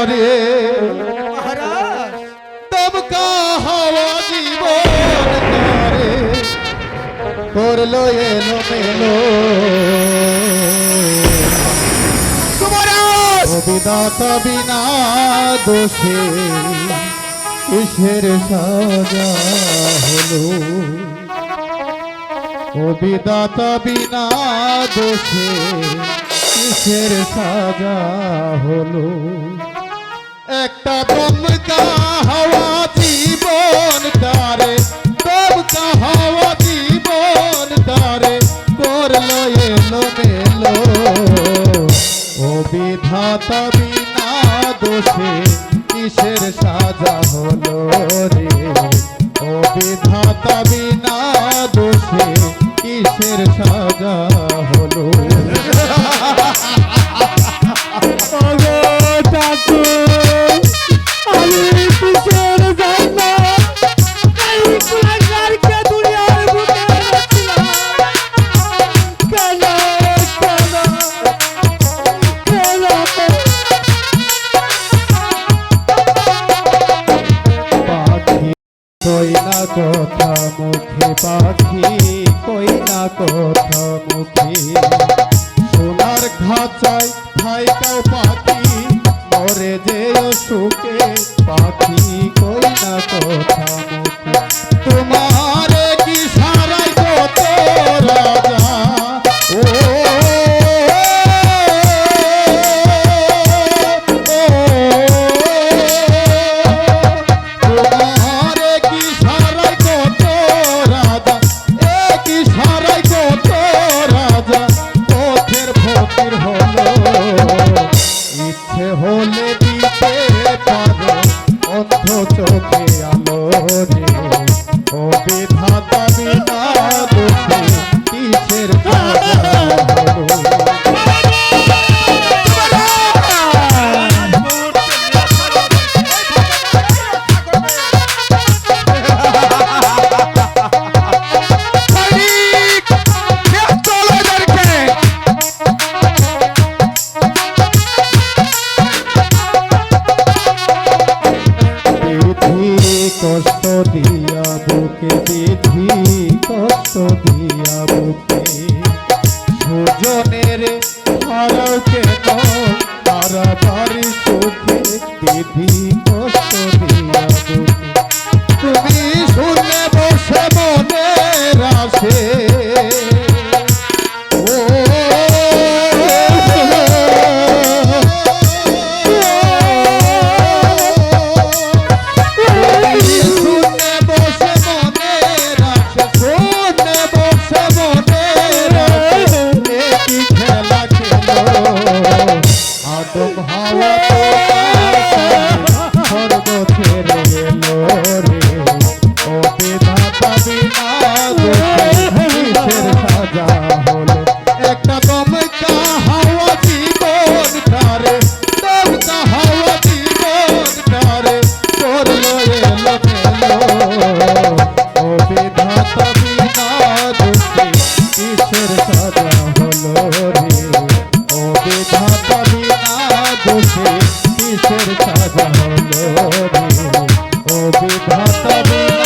করে। দমকা হাওয়া জীবন করে। করল এলো মেলো। কবিদাতা বিনা দোষে কিসের সাজা হলো? কবিদাতা বিনা দোষে কিসের সাজা হলো? একটা দমকা হাওয়া জীবন তারে, দমকা হাওয়া জীবন তারে, করল এলো মেলো ও বিধাতা বিনা দোষে কিসের সাজা হলো রে? ও বিধাতা বিনা দোষে কিসের সাজা কই না কথা মুখে পাখি কই না কথা মুখে। সোনার খাঁচায় থাইকাও পাখি, মরে যে সুখে পাখি। হলে দিতে পারো অন্ধ চোখে আলো রে ও বিধাতা বেঁধি কত দিয়া বুকে। সুজনের হার কেন আর বাড়ি ব্রহ্মাওয়া তবে